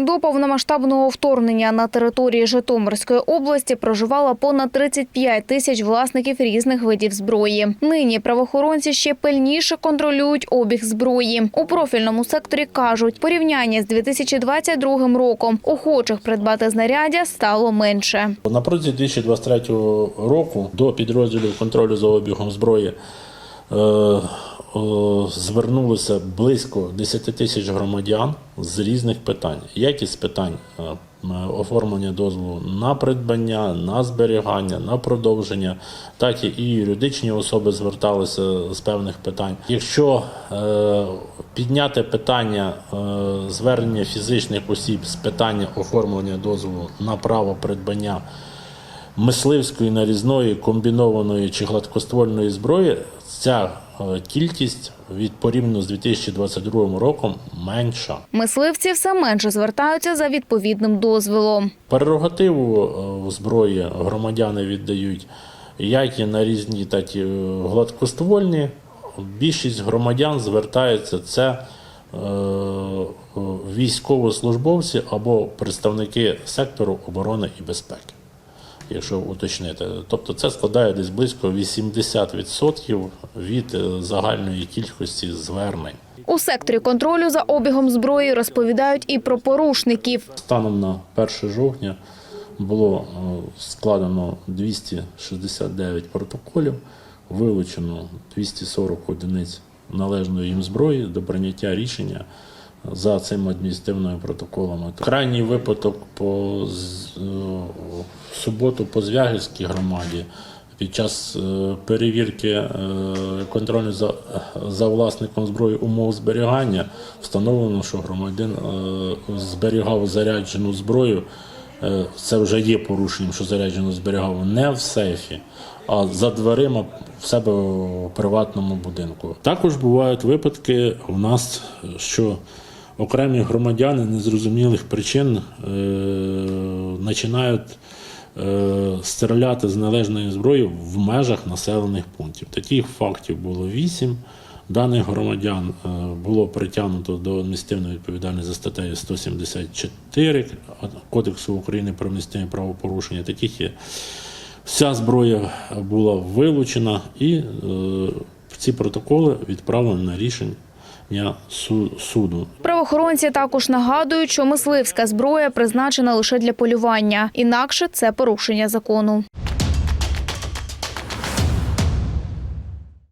До повномасштабного вторгнення на території Житомирської області проживало понад 35 тисяч власників різних видів зброї. Нині правоохоронці ще пильніше контролюють обіг зброї. У профільному секторі кажуть, порівняння з 2022 роком охочих придбати знаряддя стало менше. На протязі 2023 року до підрозділів контролю за обігом зброї е, звернулося близько 10 тисяч громадян з різних питань. Як із питань е, оформлення дозволу на придбання, на зберігання, на продовження, так і юридичні особи зверталися з певних питань. Якщо е, підняти питання е, звернення фізичних осіб з питання оформлення дозволу на право придбання мисливської нарізної комбінованої чи гладкоствольної зброї, ця е, кількість від порівняно з 2022 роком менша. Мисливці все менше звертаються за відповідним дозволом. Прерогативу е, зброї громадяни віддають як і нарізні, так і е, гладкоствольні. Більшість громадян звертається це військовослужбовці або представники сектору оборони і безпеки. Якщо уточнити, тобто це складає десь близько 80% від е, загальної кількості звернень. У секторі контролю за обігом зброї розповідають і про порушників. Станом на 1 жовтня було е, складено 269 протоколів, вилучено 240 одиниць належної їм зброї до прийняття рішення за цими адміністративними протоколами. Крайній випадок по е, в суботу по Звягільській громаді. Під час е, перевірки е, контролю за, за власником зброї умов зберігання встановлено, що громадян е, зберігав заряджену зброю. Це вже є порушенням, що заряджену зберігав не в сейфі, а за дверима в себе в приватному будинку. Також бувають випадки у нас, що окремі громадяни незрозумілих причин е, починають стріляти з належної зброї в межах населених пунктів. Таких фактів було вісім. Даних громадян е, було притягнуто до адміністративної відповідальності за статтею 174 Кодексу України про адміністративні правопорушення. Таких є. Вся зброя була вилучена і е, ці протоколи відправлені на рішення су- суду. Правоохоронці також нагадують, що мисливська зброя призначена лише для полювання, інакше це порушення закону.